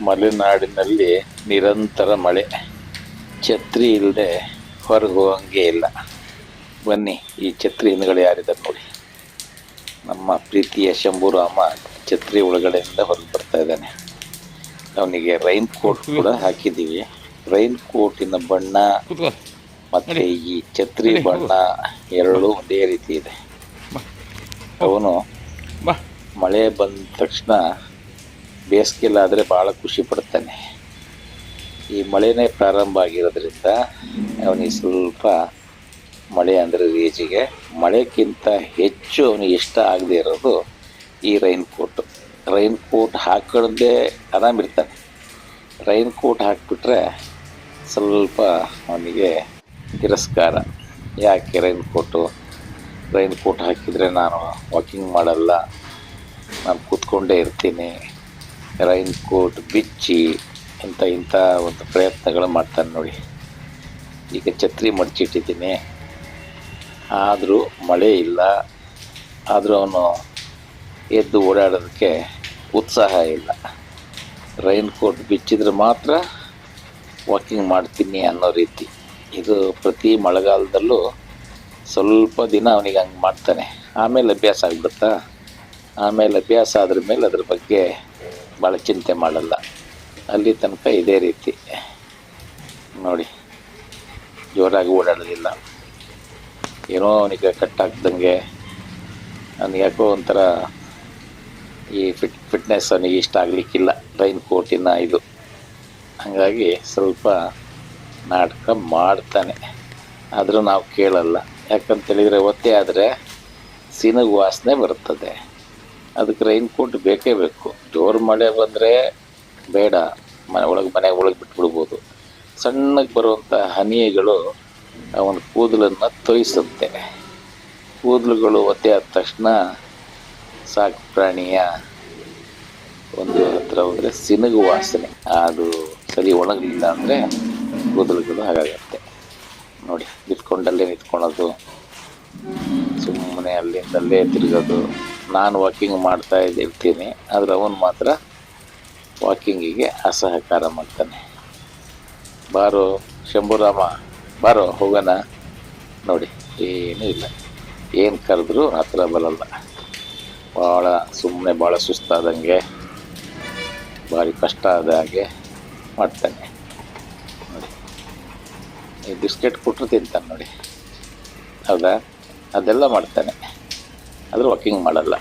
ಮಲೆನಾಡಿನಲ್ಲಿ ನಿರಂತರ ಮಳೆ. ಛತ್ರಿ ಇಲ್ಲದೆ ಹೊರಗೆ ಹೋಗಂಗೆ ಇಲ್ಲ. ಬನ್ನಿ ಈ ಛತ್ರಿ ಹಿಂದ್ಗಡೆ ಯಾರಿದ್ದಾರೆ ನೋಡಿ. ನಮ್ಮ ಪ್ರೀತಿಯ ಶಂಭುರಾಮ ಛತ್ರಿ ಒಳಗಡೆಯಿಂದ ಹೊರಗೆ ಬರ್ತಾ ಇದ್ದಾನೆ. ಅವನಿಗೆ ರೈನ್ ಕೋಟ್ ಕೂಡ ಹಾಕಿದ್ದೀವಿ. ರೈನ್ ಕೋಟಿನ ಬಣ್ಣ ಮತ್ತೆ ಈ ಛತ್ರಿ ಬಣ್ಣ ಎರಡೂ ಒಂದೇ ರೀತಿ ಇದೆ. ಅವನು ಮಳೆ ಬಂದ ತಕ್ಷಣ ಬೇಸಿಗೆಲಾದರೆ ಭಾಳ ಖುಷಿ ಪಡ್ತಾನೆ. ಈ ಮಳೆನೇ ಪ್ರಾರಂಭ ಆಗಿರೋದ್ರಿಂದ ಅವನಿಗೆ ಸ್ವಲ್ಪ ಮಳೆ ಅಂದರೆ ರೇಜಿಗೆ. ಮಳೆಗಿಂತ ಹೆಚ್ಚು ಅವನಿಗೆ ಇಷ್ಟ ಆಗದೆ ಇರೋದು ಈ ರೈನ್ ಕೋಟ್ ರೈನ್ ಕೋಟ್ ಹಾಕೊಳ್ಳದೆ ಆರಾಮಿರ್ತಾನೆ ರೈನ್ ಕೋಟ್ ಹಾಕಿಬಿಟ್ರೆ ಸ್ವಲ್ಪ ಅವನಿಗೆ ತಿರಸ್ಕಾರ. ಯಾಕೆ ರೈನ್ ಕೋಟು ರೈನ್ ಕೋಟ್ ಹಾಕಿದರೆ ನಾನು ವಾಕಿಂಗ್ ಮಾಡಲ್ಲ. ನಾನು ಕೂತ್ಕೊಂಡೇ ಇರ್ತೀನಿ. ರೈನ್ ಕೋಟ್ ಬಿಚ್ಚಿ ಇಂಥ ಇಂಥ ಒಂದು ಪ್ರಯತ್ನಗಳು ಮಾಡ್ತಾನೆ ನೋಡಿ. ಈಗ ಛತ್ರಿ ಮಡಚಿಟ್ಟಿದ್ದೀನಿ. ಆದರೂ ಮಳೆ ಇಲ್ಲ. ಆದರೂ ಅವನು ಎದ್ದು ಓಡಾಡೋದಕ್ಕೆ ಉತ್ಸಾಹ ಇಲ್ಲ. ರೈನ್ ಕೋಟ್ ಬಿಚ್ಚಿದ್ರೆ ಮಾತ್ರ ವಾಕಿಂಗ್ ಮಾಡ್ತೀನಿ ಅನ್ನೋ ರೀತಿ. ಇದು ಪ್ರತಿ ಮಳೆಗಾಲದಲ್ಲೂ ಸ್ವಲ್ಪ ದಿನ ಅವನಿಗೆ ಹಂಗೆ ಮಾಡ್ತಾನೆ. ಆಮೇಲೆ ಅಭ್ಯಾಸ ಆಗ್ಬಿಡುತ್ತಾ? ಆಮೇಲೆ ಅಭ್ಯಾಸ ಆದ್ರ ಮೇಲೆ ಅದ್ರ ಬಗ್ಗೆ ಭಾಳ ಚಿಂತೆ ಮಾಡಲ್ಲ. ಅಲ್ಲಿ ತನಕ ಇದೇ ರೀತಿ. ನೋಡಿ, ಜೋರಾಗಿ ಓಡಾಡೋದಿಲ್ಲ ಏನೋ ಅವನಿಗೆ ಕಟ್ಟಾಗ್ದಂಗೆ ಅವ್ನಿಗೆ ಯಾಕೋ ಒಂಥರ ಈ ಫಿಟ್ ಫಿಟ್ನೆಸ್ ಅವನಿಗೆ ಇಷ್ಟ ಆಗಲಿಕ್ಕಿಲ್ಲ. ರೈನ್ ಕೋಟಿನ ಇದು. ಹಾಗಾಗಿ ಸ್ವಲ್ಪ ನಾಟಕ ಮಾಡ್ತಾನೆ. ಆದರೂ ನಾವು ಕೇಳಲ್ಲ. ಯಾಕಂತೇಳಿದರೆ ಒತ್ತೆ ಆದರೆ, ಸೀನಗು ವಾಸನೆ ಬರ್ತದೆ. ಅದಕ್ಕೆ ರೈನ್ ಕೋಟ್ ಬೇಕೇ ಬೇಕು. ಜೋರು ಮಳೆ ಬಂದರೆ ಬೇಡ. ಮನೆ ಒಳಗೆ ಮನೆ ಒಳಗೆ ಬಿಟ್ಬಿಡ್ಬೋದು. ಸಣ್ಣಗೆ ಬರುವಂಥ ಹನಿಗಳು ಅವನ ಕೂದಲನ್ನು ತೊಯಿಸುತ್ತೆ. ಕೂದಲುಗಳು ಒತ್ತೆ ಆದ ತಕ್ಷಣ ಸಾಕು ಪ್ರಾಣಿಯ ಒಂದು ಹತ್ರ ಹೋದರೆ ಸಿನಗು ವಾಸನೆ. ಅದು ಸರಿ ಒಣಗಲಿಲ್ಲ ಅಂದರೆ ಕೂದಲುಗಳು ಹಾಗಾಗತ್ತೆ ನೋಡಿ, ನಿಂತ್ಕೊಂಡಲ್ಲೇ ನಿಂತ್ಕೊಳೋದು ಸುಮ್ಮನೆ ಅಲ್ಲಿಂದಲ್ಲೇ ತಿರುಗೋದು. ನಾನು ವಾಕಿಂಗ್ ಮಾಡ್ತಾ ಇರ್ತೀನಿ. ಆದರೆ ಅವನು ಮಾತ್ರ ವಾಕಿಂಗಿಗೆ ಅಸಹಕಾರ ಮಾಡ್ತಾನೆ. ಬಾರೋ ಶಂಭುರಾಮ, ಬಾರೋ ಹೋಗೋಣ. ನೋಡಿ, ಏನೂ ಇಲ್ಲ. ಏನು ಕರೆದ್ರೂ ಹತ್ರ ಬರಲ್ಲ. ಭಾಳ ಸುಮ್ಮನೆ ಭಾಳ ಸುಸ್ತಾದಂಗೆ ಭಾರಿ ಕಷ್ಟ ಆದ ಹಾಗೆ ಮಾಡ್ತಾನೆ. ನೋಡಿ, ಈ ಬಿಸ್ಕೆಟ್ ಕೊಟ್ಟರು ತಿಂತಾನೆ ನೋಡಿ. ಹೌದಾ? ಅದೆಲ್ಲ ಮಾಡ್ತಾನೆ. ಆದರೂ ವಾಕಿಂಗ್ ಮಾಡಲ್ಲ.